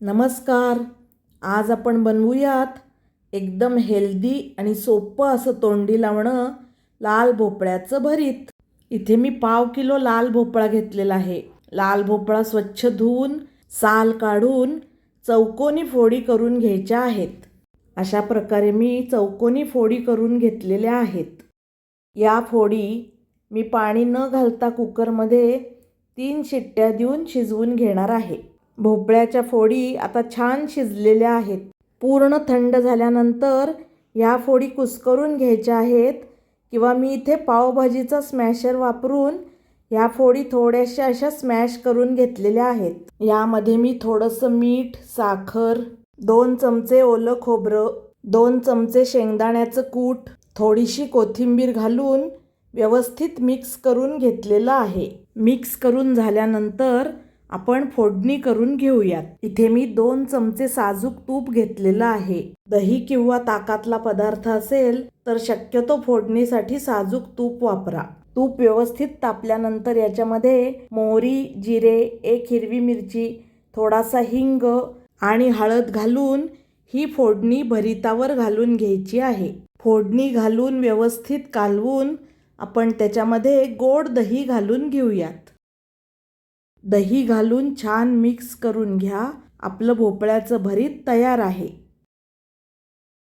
नमस्कार. आज आपण बनवूयात एकदम हेल्दी आणि सोपं असं तोंडी लावणं लाल भोपळ्याचं भरीत. इथे मी पाव किलो लाल भोपळा घेतलेला आहे. लाल भोपळा स्वच्छ धुवून साल काढून चौकोनी फोडी करून घ्यायच्या आहेत. अशा प्रकारे मी चौकोनी फोडी करून घेतलेल्या आहेत. या फोडी मी पाणी न घालता कुकरमध्ये तीन शिट्ट्या देऊन शिजवून घेणार आहे. भोपळ्याच्या फोडी आता छान शिजलेल्या आहेत. पूर्ण थंड झाल्यानंतर ह्या फोडी कुस्करून घ्यायच्या आहेत किंवा मी इथे पावभाजीचा स्मॅशर वापरून ह्या फोडी थोड्याशा अशा स्मॅश करून घेतलेल्या आहेत. यामध्ये मी थोडंसं मीठ साखर दोन चमचे ओलं खोबरं दोन चमचे शेंगदाण्याचं कूट थोडीशी कोथिंबीर घालून व्यवस्थित मिक्स करून घेतलेलं आहे. मिक्स करून झाल्यानंतर आपण फोडणी करून घेऊयात. इथे मी दोन चमचे साजूक तूप घेतलेलं आहे. दही किंवा ताकातला पदार्थ असेल तर शक्यतो फोडणीसाठी साजूक तूप वापरा. तूप व्यवस्थित तापल्यानंतर याच्यामध्ये मोहरी जिरे एक हिरवी मिरची थोडासा हिंग आणि हळद घालून ही फोडणी भरितावर घालून घ्यायची आहे. फोडणी घालून व्यवस्थित कालवून आपण त्याच्यामध्ये गोड दही घालून घेऊयात. दही घालून छान मिक्स करून घ्या. आपलं भोपळ्याचं भरीत तयार आहे.